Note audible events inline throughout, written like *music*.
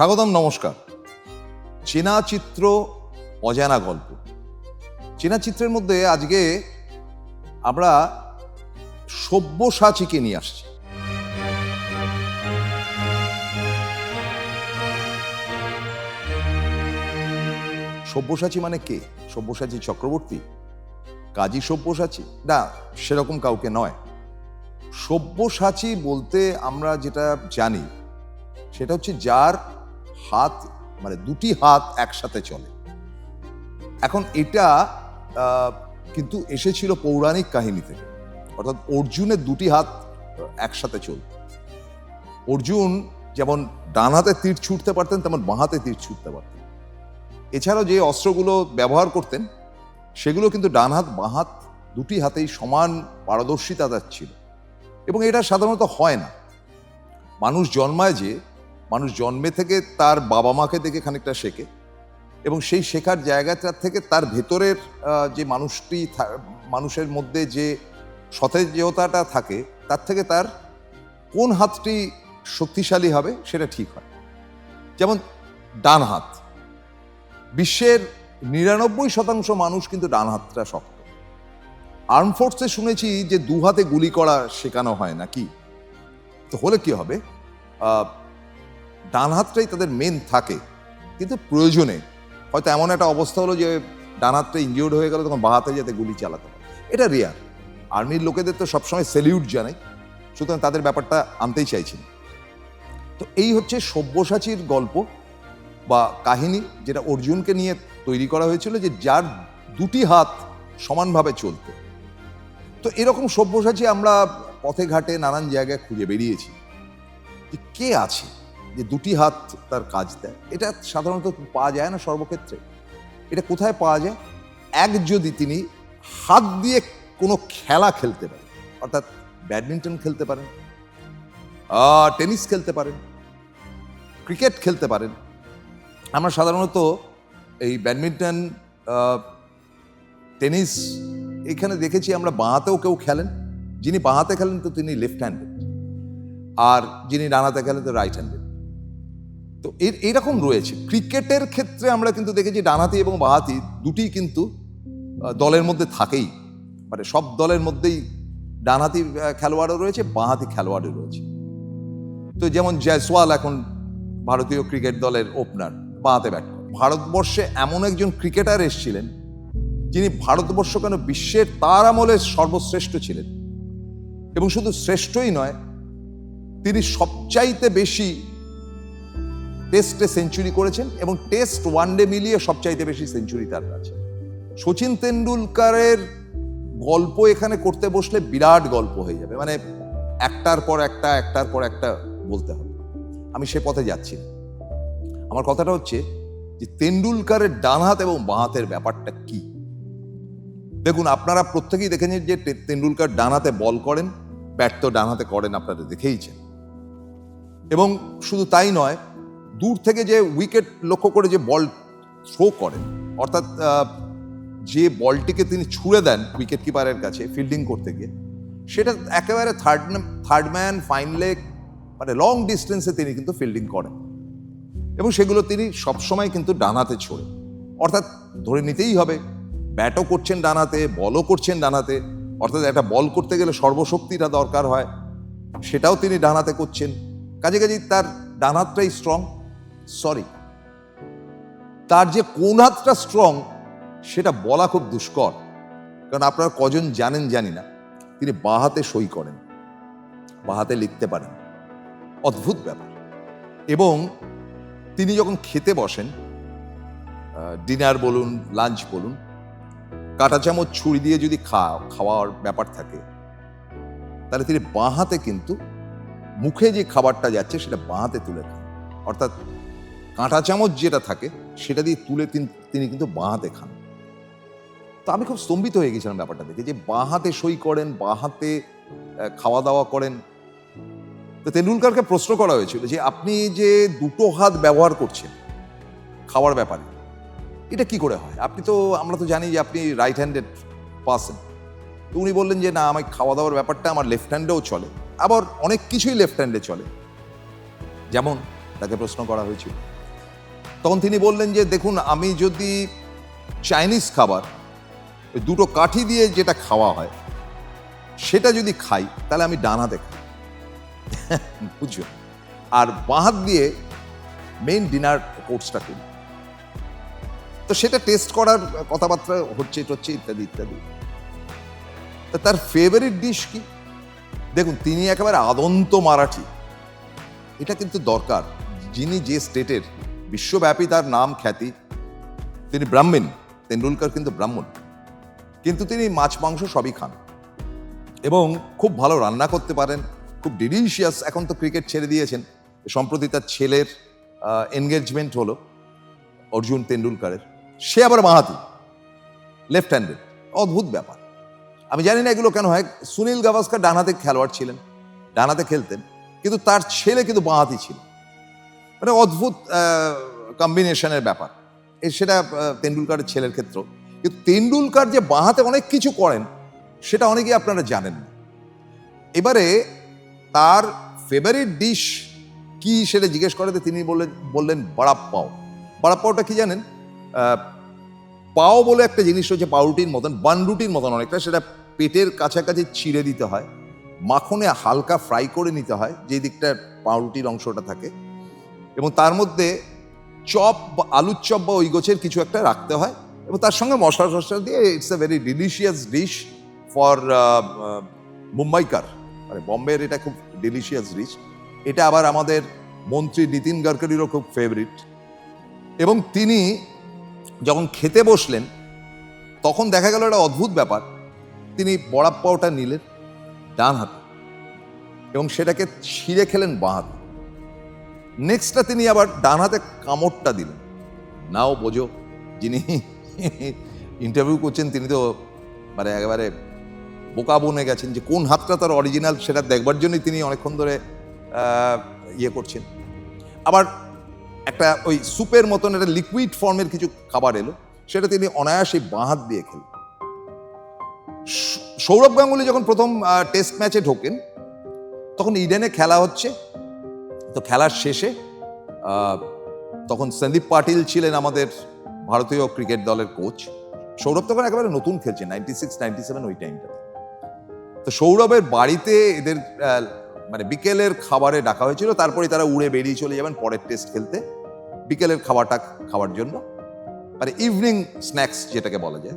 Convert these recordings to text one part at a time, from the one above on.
স্বাগতম, নমস্কার। চেনা চিত্র, অজানা গল্প। চেনা চিত্রের মধ্যে আজকে আমরা সব্যসাচীকে নিয়ে আসছি। সব্যসাচী মানে কে? সব্যসাচী চক্রবর্তী? কাজী সব্যসাচী? না, সেরকম কাউকে নয়। সব্যসাচী বলতে আমরা যেটা জানি, সেটা হচ্ছে যার হাত মানে দুটি হাত একসাথে চলে। এখন এটা কিন্তু এসেছিল পৌরাণিক কাহিনী থেকে। অর্থাৎ অর্জুনের দুটি হাত একসাথে চলত। অর্জুন যেমন ডান হাতে তীর ছুটতে পারতেন, তেমন বাঁ হাতে তীর ছুটতে পারতেন। এছাড়াও যে অস্ত্রগুলো ব্যবহার করতেন, সেগুলো কিন্তু ডান হাত, বাঁ হাত দুটি হাতেই সমান পারদর্শিতা ছিল। এবং এটা সাধারণত হয় না। মানুষ জন্মায় যে মানুষ জন্মে থেকে তার বাবা মাকে দেখে খানিকটা শেখে এবং সেই শেখার জায়গাটা থেকে তার ভেতরের যে মানুষটি মানুষের মধ্যে যে সতেজতাটা থাকে, তার থেকে তার কোন হাতটি শক্তিশালী হবে সেটা ঠিক হয়। যেমন ডান হাত। বিশ্বের নিরানব্বই শতাংশ মানুষ কিন্তু ডান হাতটা শক্ত। আর্ম ফোর্সে শুনেছি যে দু হাতে গুলি করা শেখানো হয় নাকি তো হলে কি হবে? ডান হাতটাই তাদের মেন থাকে। কিন্তু প্রয়োজনে হয়তো এমন একটা অবস্থা হলো যে ডান হাতটা ইনজিওর্ড হয়ে গেল, তখন বাঁ হাতে যাতে গুলি চালাতে পারে এটা রেয়ার আর্মির লোকেদের তো সবসময় সেলিউট জানাই, সুতরাং তাদের ব্যাপারটা আনতেই চাইছি তো এই হচ্ছে সব্যসাচীর গল্প বা কাহিনী, যেটা অর্জুনকে নিয়ে তৈরি করা হয়েছিল যে যার দুটি হাত সমানভাবে চলতো। তো এরকম সব্যসাচী আমরা পথে ঘাটে নানান জায়গায় খুঁজে বেরিয়েছি কে আছে? যে দুটি হাত তার কাজ দেয়। এটা সাধারণত পাওয়া যায় না সর্বক্ষেত্রে। এটা কোথায় পাওয়া যায়? এক যদি তিনি হাত দিয়ে কোনো খেলা খেলতে পারেন, অর্থাৎ ব্যাডমিন্টন খেলতে পারেন টেনিস খেলতে পারেন, ক্রিকেট খেলতে পারেন, আমরা সাধারণত এই ব্যাডমিন্টন টেনিস এখানে দেখেছি আমরা বাঁহাতেও কেউ খেলেন। যিনি বাঁহাতে খেলেন তো তিনি লেফট হ্যান্ডেড আর যিনি ডানাতে খেলেন তো রাইট হ্যান্ডেড তো এর এইরকম রয়েছে। ক্রিকেটের ক্ষেত্রে আমরা কিন্তু দেখেছি ডানহাতি এবং বাঁহাতি দুটি কিন্তু দলের মধ্যে থাকেই। মানে সব দলের মধ্যেই ডানহাতি খেলোয়াড়ও রয়েছে, বাঁহাতি খেলোয়াড়ও রয়েছে। তো যেমন জয়সওয়াল এখন ভারতীয় ক্রিকেট দলের ওপেনার, বাঁহাতে ব্যাট ভারতবর্ষে এমন একজন ক্রিকেটার এসেছিলেন, যিনি ভারতবর্ষ কেন বিশ্বের তার আমলে সর্বশ্রেষ্ঠ ছিলেন। এবং শুধু শ্রেষ্ঠই নয়, তিনি সবচাইতে বেশি টেস্টে সেঞ্চুরি করেছেন এবং টেস্ট ওয়ানডে মিলিয়ে সবচাইতে বেশি সেঞ্চুরি তার কাছে। সচিন তেন্ডুলকারের গল্প এখানে করতে বসলে বিরাট গল্প হয়ে যাবে। মানে একটার পর একটা, একটার পর একটা বলতে হবে। আমি সে পথে যাচ্ছি আমার কথাটা হচ্ছে যে তেন্ডুলকারের ডান হাত এবং বাঁ হাতের ব্যাপারটা কি? দেখুন, আপনারা প্রত্যেকেই দেখেছেন যে তেন্ডুলকার ডান হাতে বল করেন, ব্যাট তো ডান হাতে করেন, আপনারা দেখেইছেন। এবং শুধু তাই নয় দূর থেকে যে উইকেট লক্ষ্য করে যে বল থ্রো করেন, অর্থাৎ যে বলটিকে তিনি ছুঁড়ে দেন উইকেট কিপারের কাছে ফিল্ডিং করতে গিয়ে, সেটা একেবারে third third man fine leg মানে লং ডিস্টেন্সে তিনি কিন্তু ফিল্ডিং করেন। এবং সেগুলো তিনি সবসময় কিন্তু ডানাতে ছোড়ে। অর্থাৎ ধরে নিতেই হবে, ব্যাটও করছেন ডানাতে বলও করছেন ডানাতে অর্থাৎ একটা বল করতে গেলে সর্বশক্তিটা দরকার হয়, সেটাও তিনি ডানাতে করছেন। কাজে কাজে তার ডান হাতটাই স্ট্রং সরি তার যে কোন হাতটা স্ট্রং সেটা বলা খুব দুষ্কর। কারণ আপনারা কজন জানেন, জানি না। তিনি বাঁ হাতে সই করেন, বাঁ হাতে লিখতে পারেন। অদ্ভুত ব্যাপার। এবং তিনি যখন খেতে বসেন ডিনার বলুন লাঞ্চ বলুন, কাঁটা চামচ ছুরি দিয়ে যদি খা, খাওয়ার ব্যাপার থাকে, তাহলে তিনি বাঁ হাতে কিন্তু মুখে যে খাবারটা যাচ্ছে, সেটা বাঁ হাতে তুলে খান। অর্থাৎ কাঁটা চামচ যেটা থাকে, সেটা দিয়ে তুলে তিন- কিন্তু বাঁ হাতে খান। তো আমি খুব স্তম্ভিত হয়ে গেছিলাম ব্যাপারটা দেখে যে বাঁ হাতে সই করেন, বাঁ হাতে খাওয়া দাওয়া করেন। তো তেন্ডুলকারকে প্রশ্ন করা হয়েছিল যে আপনি যে দুটো হাত ব্যবহার করছেন খাওয়ার ব্যাপারে, এটা কি করে হয়? আপনি তো, আমরা তো জানি যে আপনি রাইট হ্যান্ডেড পার্সন তো উনি বললেন যে না আমার খাওয়া দাওয়ার ব্যাপারটা আমার লেফট হ্যান্ডেও চলে। আবার অনেক কিছুই লেফট হ্যান্ডে চলে। যেমন তাকে প্রশ্ন করা হয়েছিল। তখন তিনি বললেন যে, দেখুন, আমি যদি চাইনিজ খাবার দুটো কাঠি দিয়ে যেটা খাওয়া হয়, সেটা যদি খাই, তাহলে আমি ডান খাই। *laughs* বুঝছ আর বাঁ হাত দিয়ে মেইন ডিনার কোর্সটা করি। তো সেটা টেস্ট করার কথাবার্তা হচ্ছে হচ্ছে, ইত্যাদি ইত্যাদি। তা তার ফেভারিট ডিশ কি? দেখুন, তিনি একেবারে আদন্ত মারাঠি। এটা কিন্তু দরকার। যিনি যে স্টেটের বিশ্বব্যাপী তার নাম খ্যাতি। তিনি ব্রাহ্মণ তেন্ডুলকার কিন্তু ব্রাহ্মণ। কিন্তু তিনি মাছ, মাংস সবই খান। এবং খুব ভালো রান্না করতে পারেন, খুব ডিলিশিয়াস এখন তো ক্রিকেট ছেড়ে দিয়েছেন। সম্প্রতি তার ছেলের এনগেজমেন্ট হলো অর্জুন তেন্ডুলকারের। সে আবার মাহাতি লেফট হ্যান্ডেড অদ্ভুত ব্যাপার। আমি জানি না এগুলো কেন হয়, সুনীল গাভাস্কার ডানহাতে খেলোয়াড় ছিলেন ডানাতে খেলতেন, কিন্তু তার ছেলে কিন্তু বাঁহাতি ছিল। মানে অদ্ভুত কম্বিনেশনের ব্যাপার। সেটা তেন্ডুলকারের ছেলের ক্ষেত্র কিন্তু তেন্ডুলকার যে বাঁহাতে অনেক কিছু করেন, সেটা অনেকেই আপনারা জানেন এবারে তার ফেভারিট ডিশ কি সেটা জিজ্ঞেস করাতে তিনি বললেন বললেন বড়াপ পাও। বড়াপ পাওটা কি জানেন? পাও বলে একটা জিনিস হচ্ছে পাউরুটির মতন বানরুটির মতন অনেকটা, সেটা পেটের কাছাকাছি ছিঁড়ে দিতে হয়। মাখনে হালকা ফ্রাই করে নিতে হয় যে দিকটা পাউরুটির অংশটা থাকে। এবং তার মধ্যে চপ বা আলুর চপ বা ওই গোছের কিছু একটা রাখতে হয় এবং তার সঙ্গে মশলা টশলা দিয়ে it's a very delicious dish for Mumbaikar. মানে বম্বের এটা খুব ডিলিশিয়াস ডিশ এটা আবার আমাদের মন্ত্রী নীতিন গডকরিরও খুব ফেভারিট এবং তিনি যখন খেতে বসলেন, তখন দেখা গেল একটা অদ্ভুত ব্যাপার। তিনি বড়াপ পাওটা নিলেন ডান হাতে এবং সেটাকে ছিঁড়ে খেলেন বাঁ হাতে। নেক্সটটা তিনি আবার ডান হাতে কামড়টা দিলেন। নাও বোঝো, যিনি ইন্টারভিউ করছেন, তিনি তো মানে একেবারে বোকা বনে গেছেন যে কোন হাতটা তার অরিজিনাল সেটা দেখবার জন্যই তিনি অনেকক্ষণ ধরে ইয়ে করছেন। আবার একটা ওই স্যুপের মতন একটা লিকুইড ফর্মের কিছু খাবার এলো, সেটা তিনি অনায়াসে বাঁ হাত দিয়ে খেলেন। সৌরভ গাঙ্গুলি যখন প্রথম টেস্ট ম্যাচে ঢোকেন, তখন ইডেনে খেলা হচ্ছে। তো খেলার শেষে তখন সন্দীপ পাটিল ছিলেন আমাদের ভারতীয় ক্রিকেট দলের কোচ। সৌরভ তখন একেবারে নতুন খেলছে নাইনটি সিক্স নাইনটি সেভেন ওই টাইমটা তো সৌরভের বাড়িতে এদের মানে বিকেলের খাবারে ডাকা হয়েছিল তারপরে তারা উড়ে বেরিয়ে চলে যাবেন পরের টেস্ট খেলতে, বিকেলের খাবারটা খাওয়ার জন্য। মানে ইভিনিং স্ন্যাক্স যেটাকে বলা যায়।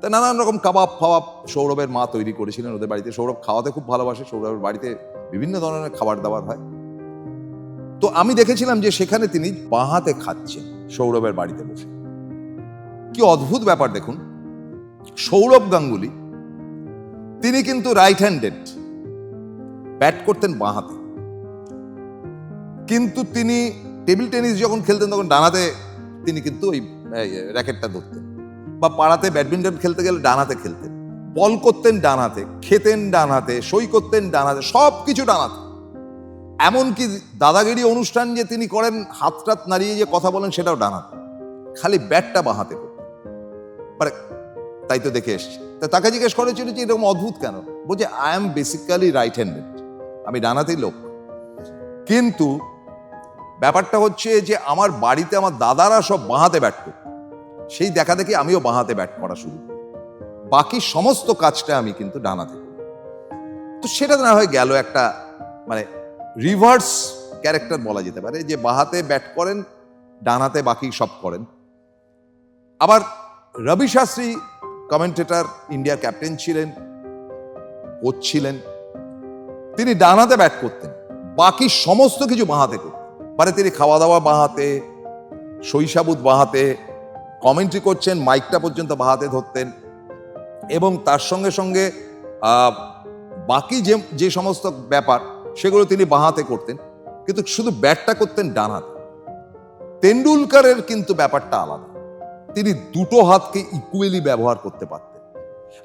তা নানান রকম কাবাব ফাবাব সৌরভের মা তৈরি করেছিলেন ওদের বাড়িতে। সৌরভ খাওয়াতে খুব ভালোবাসে, সৌরভের বাড়িতে বিভিন্ন ধরনের খাবার দাবার হয়। তো আমি দেখেছিলাম যে সেখানে তিনি বাঁহাতে খাচ্ছেন সৌরভের বাড়িতে বসে। কি অদ্ভুত ব্যাপার দেখুন। সৌরভ গাঙ্গুলি, তিনি কিন্তু রাইট হ্যান্ডেড ব্যাট করতেন বাঁহাতে কিন্তু তিনি টেবিল টেনিস যখন খেলতেন তখন ডানাতে তিনি কিন্তু ওই র্যাকেটটা ধরতেন। বা পাড়াতে ব্যাডমিন্টন খেলতে গেলে ডানাতে খেলতেন। বল করতেন ডানাতে, খেতেন ডানাতে, সই করতেন ডানাতে সব কিছু ডানাতে। এমনকি দাদাগিরি অনুষ্ঠান যে তিনি করেন হাত টাত নাড়িয়ে যে কথা বলেন, সেটাও ডানাতে খালি ব্যাটটা বাঁহাতে মানে তাই তো দেখে এসছি। তা তাকে জিজ্ঞেস করেছিল যে এরকম অদ্ভুত কেন? বলছে I am basically right handed আমি ডানাতেই লোক। কিন্তু ব্যাপারটা হচ্ছে যে, আমার বাড়িতে আমার দাদারা সব বাঁহাতে ব্যাট করত সেই দেখা দেখি আমিও বাঁহাতে ব্যাট করা শুরু করি। বাকি সমস্ত কাজটা আমি কিন্তু ডানাতে করি। তো সেটা না হয়ে গেল একটা মানে রিভার্স ক্যারেক্টার বলা যেতে পারে, যে বাহাতে ব্যাট করেন ডানাতে বাকি সব করেন। আবার রবি শাস্ত্রী কমেন্টেটার ইন্ডিয়ার ক্যাপ্টেন ছিলেন কোচ ছিলেন। তিনি ডানাতে ব্যাট করতেন, বাকি সমস্ত কিছু বাঁহাতে করতেন। মানে তিনি খাওয়া দাওয়া বাঁহাতে শৈশাবুত বাঁহাতে কমেন্ট্রি করছেন মাইকটা পর্যন্ত বাঁহাতে ধরতেন। এবং তার সঙ্গে সঙ্গে বাকি যে যে সমস্ত ব্যাপার সেগুলো তিনি বাঁহাতে করতেন, কিন্তু শুধু ব্যাটটা করতেন ডান হাতে। তেন্ডুলকারের কিন্তু ব্যাপারটা আলাদা। তিনি দুটো হাতকে ইকুয়েলি ব্যবহার করতে পারতেন।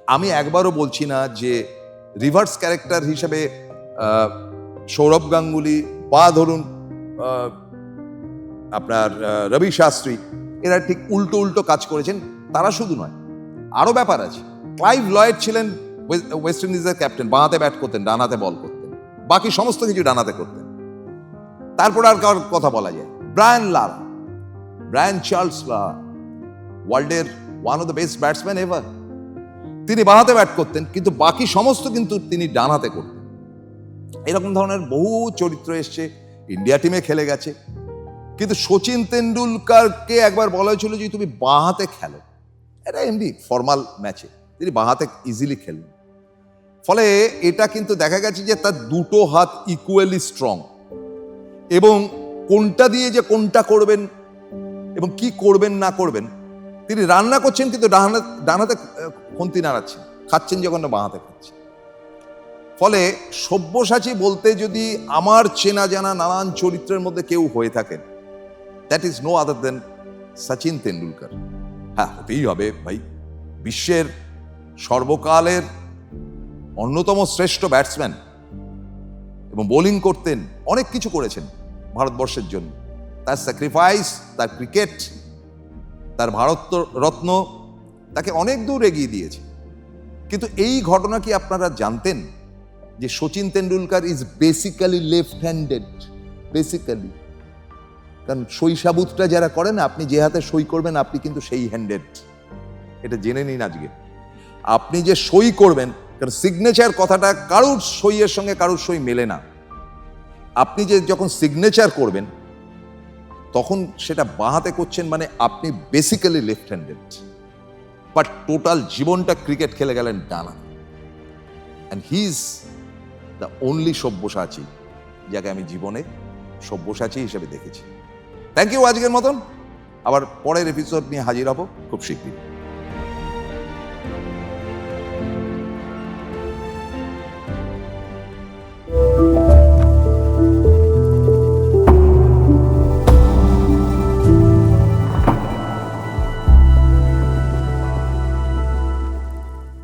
আমি একবারও বলছি না যে রিভার্স ক্যারেক্টার হিসেবে সৌরভ গাঙ্গুলি বা ধরুন আপনার রবি শাস্ত্রী, এরা ঠিক উল্টো উল্টো কাজ করেছেন, তারা শুধু নয়, আরও ব্যাপার আছে। ক্লাইভ লয়েড ছিলেন ওয়ে- ওয়েস্ট ইন্ডিজের ক্যাপ্টেন বাঁহাতে ব্যাট করতেন ডানাতে বল করতেন। বাকি সমস্ত কিছু ডানাতে করতেন। তারপর আর কার কথা বলা যায়। Brian Lara Brian Charles Lara ওয়ার্ল্ডের one of the best batsman ever তিনি বাঁহাতে ব্যাট করতেন, কিন্তু বাকি সমস্ত কিন্তু তিনি ডান হাতে করতেন। এরকম ধরনের বহু চরিত্র এসছে, ইন্ডিয়া টিমে খেলে গেছে। কিন্তু সচিন তেন্ডুলকারকে একবার বলা হয়েছিল যে, তুমি বাঁহাতে খেলো। এটা এমনি ফর্মাল ম্যাচে তিনি বাঁহাতে ইজিলি খেললেন। ফলে এটা কিন্তু দেখা গেছে যে তার দুটো হাত ইকুয়ালি স্ট্রং এবং কোনটা দিয়ে যে কোনটা করবেন এবং কি করবেন না করবেন, তিনি রান্না করছেন কিন্তু ডানা, ডানাতে খন্তি নাড়াচ্ছেন, খাচ্ছেন যখন না বাঁহাতে খাচ্ছেন। ফলে সব্যসাচী বলতে যদি আমার চেনা জানা নানান চরিত্রের মধ্যে কেউ হয়ে থাকেন that is no other than Sachin Tendulkar. হ্যাঁ হতেই হবে ভাই। বিশ্বের সর্বকালের অন্যতম শ্রেষ্ঠ ব্যাটসম্যান এবং বোলিং করতেন, অনেক কিছু করেছেন ভারতবর্ষের জন্য। তার স্যাক্রিফাইস তার ক্রিকেট তার ভারত রত্ন তাকে অনেক দূর এগিয়ে দিয়েছে। কিন্তু এই ঘটনা কি আপনারা জানতেন যে Sachin Tendulkar is basically left handed basically কারণ সইসাবুতটা যারা করেন, আপনি যে হাতে সই করবেন, আপনি কিন্তু সেই হ্যান্ডেড এটা জেনে নিন আজকে। আপনি যে সই করবেন কারণ সিগনেচার কথাটা কারুর সইয়ের সঙ্গে কারুর সই মেলে না। আপনি যে যখন সিগনেচার করবেন, তখন সেটা বাঁহাতে করছেন মানে আপনি basically left handed but total জীবনটা ক্রিকেট খেলে গেলেন ডানা। And he is the only Sabyasachi, যাকে আমি জীবনে সব্যসাচী হিসেবে দেখেছি। থ্যাংক ইউ আজকের মতন। আবার পরের এপিসোড নিয়ে হাজির হব খুব শীঘ্রই।